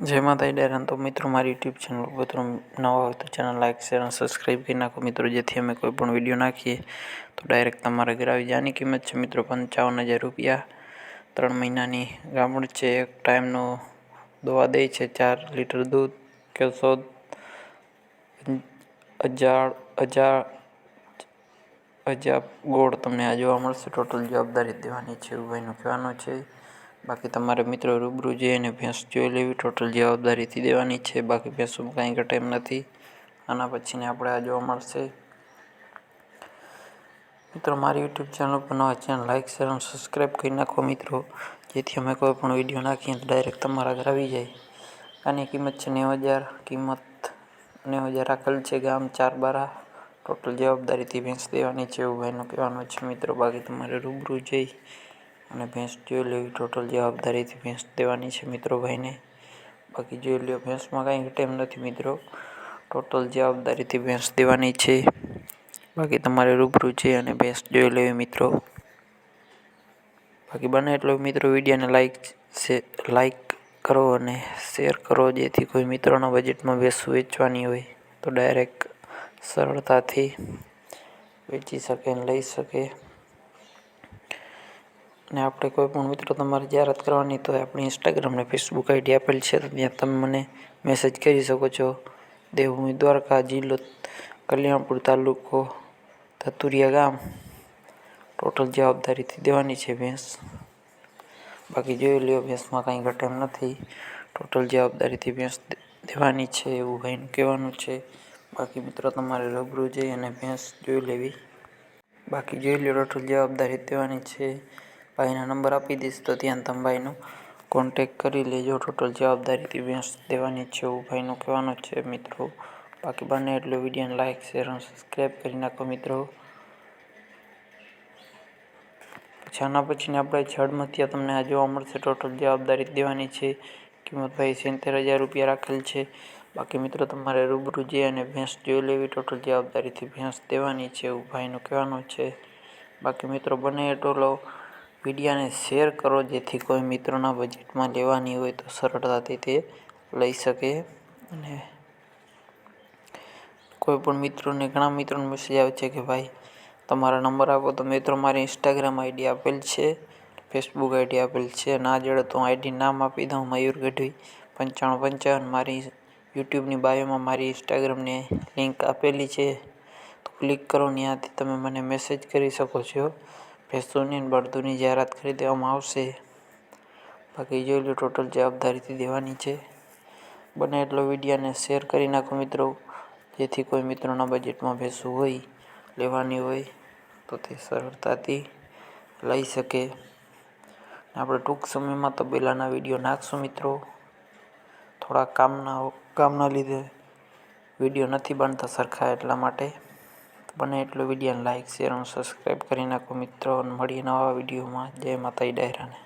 જય માતાજી ડેરાન તો મિત્રો, મારી યુટ્યુબ ચેનલ તમે નવા હોય તો ચેનલ લાઈક, શેર અને સબસ્ક્રાઈબ કરી નાખો મિત્રો, જેથી અમે કોઈ પણ વીડિયો નાખીએ તો ડાયરેક્ટ તમારા ઘરે આવી જાય. કિંમત છે મિત્રો પંચાવન હજાર રૂપિયા. ત્રણ મહિનાની ગામડ છે, એક ટાઈમનો દવા દે છે, ચાર લીટર દૂધ, કે સો હજાર હજાર હજાર ગોળ તમને આ જોવા મળશે. ટોટલ જવાબદારી દેવાની છે ભાઈનું કહેવાનું છે. બાકી તમારે મિત્રો રૂબરૂ જઈને ભેંસ જોઈ લેવી, ટોટલ જવાબદારીથી દેવાની છે, બાકી ભેંસોમાં કાંઈ ઘટે નથી. આના પછીને આપણે આ જોવા મળશે. મિત્રો, મારી યુટ્યુબ ચેનલ પર નવા ચેનલ લાઇક શેર અને સબસ્ક્રાઈબ કરી નાખો મિત્રો, જેથી અમે કોઈ પણ વીડિયો નાખીએ તો ડાયરેક્ટ તમારા ઘર આવી જાય. આની કિંમત છે નેવું હજાર, કિંમત નેવું હજાર રાખેલ છે ગામ ચાર બારા ટોટલ જવાબદારીથી ભેંસ દેવાની છે એવું ભાઈનું કહેવાનું છે મિત્રો, બાકી તમારે રૂબરૂ જઈ અને ભેંસ જોઈ લેવી ટોટલ જવાબદારીથી ભેંસ દેવાની છે મિત્રો ભાઈને. બાકી જોઈ લ્યો, ભેંસમાં કાંઈ ટાઈમ નથી મિત્રો. ટોટલ જવાબદારીથી ભેંસ દેવાની છે. બાકી તમારે રૂબરૂ છે અને ભેંસ જોઈ લેવી મિત્રો. બાકી બને એટલો મિત્રો વિડીયોને લાઈક લાઈક કરો અને શેર કરો, જેથી કોઈ મિત્રોના બજેટમાં ભેંસ વેચવાની હોય તો ડાયરેક્ટ સરળતાથી વેચી શકે અને લઈ શકે. અને આપણે કોઈ પણ મિત્રો તમારે જાહેરાત કરવાની તો આપણી ઇન્સ્ટાગ્રામ અને ફેસબુક આઈડી આપેલ છે, તો ત્યાં તમે મને મેસેજ કરી શકો છો. દેવભૂમિ દ્વારકા, જિલ્લો કલ્યાણપુર તાલુકો ધતુરિયા ગામ. ટોટલ જવાબદારીથી દેવાની છે ભેંસ. બાકી જોઈ લ્યો, ભેંસમાં કાંઈ ઘટે એમ નથી. ટોટલ જવાબદારીથી ભેંસ દેવાની છે એવું ભાઈનું કહેવાનું છે. બાકી મિત્રો તમારે રૂબરૂ જઈ અને ભેંસ જોઈ લેવી. બાકી જોઈ લ્યો ટોટલ જવાબદારી દેવાની છે. ભાઈના નંબર આપી દઈશ તો ત્યાં તમે ભાઈનો કોન્ટેક કરી લેજો. ટોટલ જવાબદારીથી ભેંસ દેવાની છે એવું ભાઈનું કહેવાનું છે મિત્રો. બાકી બને એટલો વિડીયોને લાઇક શેર અને સબસ્ક્રાઈબ કરી નાખો મિત્રો. પછી આના પછીને આપણે જળમતિયા તમને આ જોવા મળશે. ટોટલ જવાબદારી દેવાની છે. કિંમત ભાઈ સિત્તેર હજાર રૂપિયા રાખેલ છે. બાકી મિત્રો તમારે રૂબરૂ જઈ અને ભેંસ જોઈ લેવી. ટોટલ જવાબદારીથી ભેંસ દેવાની છે એવું ભાઈનું કહેવાનું છે. બાકી મિત્રો બને એટલો વિડીયાને શેર કરો જેથી કોઈ મિત્રોના બજેટમાં લેવાની હોય તો સરળતાથી તે લઈ શકે અને કોઈ પણ મિત્રોને, ઘણા મિત્રોને મેસેજ આવે છે કે ભાઈ, તમારા નંબર આપો. તો મિત્રો, મારી ઇન્સ્ટાગ્રામ આઈડી આપેલ છે ફેસબુક આઈડી આપેલ છે ના જડે તો હું આઈડી નામ આપી દઉં, મયુર ગઢવી પંચાણું પંચાવન. મારી યુટ્યુબની બાયોમાં મારી ઇન્સ્ટાગ્રામની લિંક આપેલી છે. તો ક્લિક કરો, ત્યાંથી તમે મને મેસેજ કરી શકો છો. ભેંસોની અને જાહેરાત કરી દેવામાં આવશે. બાકી જોઈ લો ટોટલ જવાબદારીથી દેવાની છે. બને એટલો વિડીયાને શેર કરી નાખો મિત્રો, જેથી કોઈ મિત્રોના બજેટમાં ભેંસું હોય, લેવાની હોય, તો તે સરળતાથી લઈ શકે. આપણે ટૂંક સમયમાં તબેલાના વીડિયો નાખશું મિત્રો. થોડા કામના કામના લીધે વીડિયો નથી બનતા સરખા એટલા માટે. બને એટલું વિડીયોને લાઇક શેર અને સબસ્ક્રાઈબ કરી નાખો મિત્રો મળીએ નવા વિડીયોમાં. જય માતાજી ડાયરાને